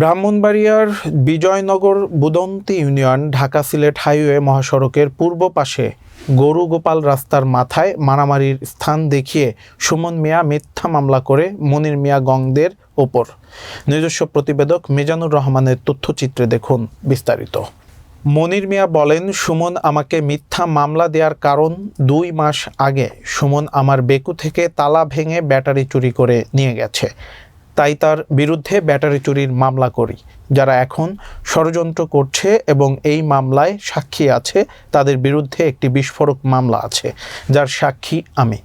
ব্রাহ্মণবাড়িয়ার Bijoynagar Budhanti union, Dhaka Sylhet highway মহাসড়কের পূর্ব পাশে গরু গোপাল রাস্তার মাথায় মারামারির স্থান দেখিয়ে সুমন মিয়া মিথ্যা মামলা করে মনির মিয়া গংদের ওপর। নিজস্ব প্রতিবেদক মিজানুর রহমানের তথ্যচিত্রে দেখুন বিস্তারিত। মনির মিয়া বলেন, সুমন আমাকে মিথ্যা মামলা দেওয়ার কারণ দুই মাস আগে সুমন আমার বেকু থেকে তালা ভেঙে ব্যাটারি চুরি করে নিয়ে গেছে। তাই তার বিরুদ্ধে ব্যাটারি চুরির মামলা করি। যারা এখন ষড়যন্ত্র করছে এবং এই মামলায় সাক্ষী আছে, তাদের বিরুদ্ধে একটি বিস্ফোরক মামলা আছে, যার সাক্ষী আমি।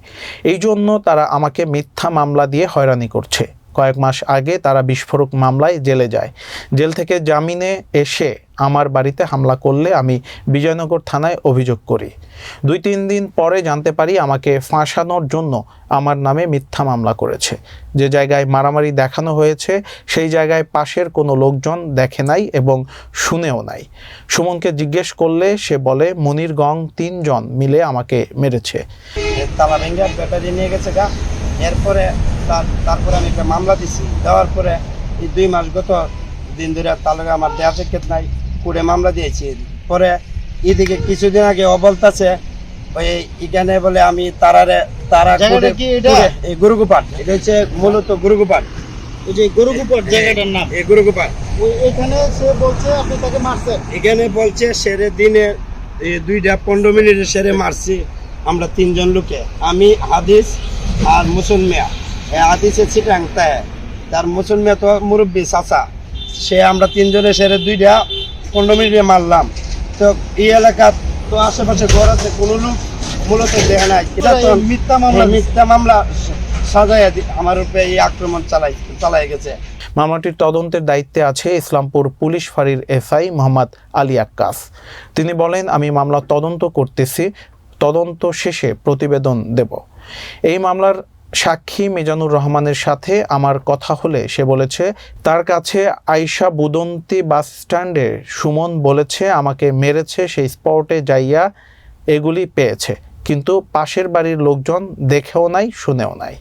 এই জন্য তারা আমাকে মিথ্যা মামলা দিয়ে হয়রানি করছে। কয়েক মাস আগে তারা বিস্ফোরক মামলায় জেলে যায়। জেল থেকে জামিনে এসে আমার বাড়িতে হামলা করলে আমি বিজয়নগর থানায় অভিযোগ করি। দুই তিন দিন পরে জানতে পারি আমাকে ফাঁসানোর জন্য আমার নামে মিথ্যা মামলা করেছে। যে জায়গায় মারামারি দেখানো হয়েছে, সেই জায়গায় পাশের কোনো লোকজন দেখে নাই এবং শুনেও নাই। সুমনকে জিজ্ঞেস করলে সে বলে মনির গং তিনজন মিলে আমাকে মেরেছে। তালা নিয়ে গেছে গা, এরপরে তার তারপরে আমি একটা মামলা দিছি। দেওয়ার পরে এই দুই মাস গত দিন ধরে তালুকে আমার দেয়া সাক্ষাৎ নাই কুড়ে মামলা দিয়েছি। পরে এদিকে কিছুদিন আগে ও বলতেছে ওই এখানে বলে আমি তারারে তারা জায়গাটা এটা? এই হচ্ছে মূলত গুরুগোপাল। ওই যে জায়গাটার নাম। এই এখানে সে বলছে আপনি তাকে মারছেন। এখানে বলছে সেরে দিনে এই দুইটা পনেরো মিনিটে সেরে মারছি আমরা তিনজন লোকে। আমি হাদিস আর মুসুল চিটাং তাই তার মুসুল মিয়া তো মুরব্বী চাচা। সে আমরা তিনজনে সেরে দুইটা পনেরো মিনিটে মারলাম। তো এই এলাকা তো আশেপাশে ঘর আছে কোনো লোক মূলত দেখে নাই। এটা তো মিথ্যা মামলা হ্যাঁ, মিথ্যা মামলা সাজাই আমার উপরে এই আক্রমণ চালাই চালাই গেছে। মামলাটির তদন্তের দায়িত্বে আছে ইসলামপুর পুলিশ ফাঁড়ির এসআই মোহাম্মদ আলী আক্কাস। তিনি বলেন আমি মামলা তদন্ত করতেছি। তদন্ত শেষে প্রতিবেদন দেব। এই মামলার সাক্ষী মিজানুর রহমানের সাথে আমার কথা হলে সে বলেছে তার কাছে আয়শা বুদন্তি বাস স্ট্যান্ডে সুমন বলেছে আমাকে মেরেছে সেই স্পটে যাইয়া এগুলি পেয়েছে। কিন্তু পাশের বাড়ির লোকজন দেখেও নাই শুনেও নাই।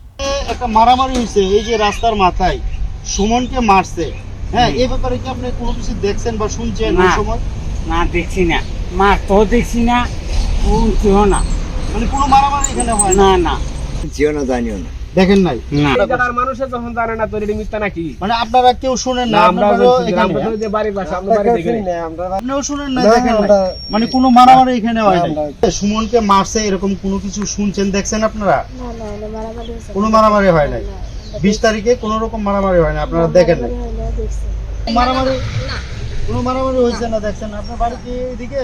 একটা মারামারি হয়েছে এই যে রাস্তার মাথায়। সুমনকে মারছে। হ্যাঁ এই ব্যাপারে কি আপনি কোনো কিছু দেখছেন বা শুনছেন ওই। সময়? না দেখছি না। তো দেখছি না উনছিও না। মানে কোনো মারামারি এখানে হয় না? না না। জিও না জানিও না। দেখেন নাই? না। মানুষে যখন জানে না তোর মিথ্যা নাকি? মানে আপনারা কেউ শুনেন না না আমরা আপনারাও বলছি, এখানে আমরা তো যে বাড়ির বাসা আমরা বাড়ি দেখে আপনিও শুনেন না দেখেন মানে কোনো মারামারি এখানে হয় না সুমনকে মারছে এরকম কোনো কিছু শুনছেন দেখছেন আপনারা? না না না মারামারি কোনো মারামারি হয় নাই। বিশ তারিখে কোনো রকম মারামারি হয় না আপনারা দেখেন নাই। মারামারি না দেখছি মারামারি কোনো মারামারি হয়েছে না দেখছেন? আপনার বাড়ি কি এদিকে?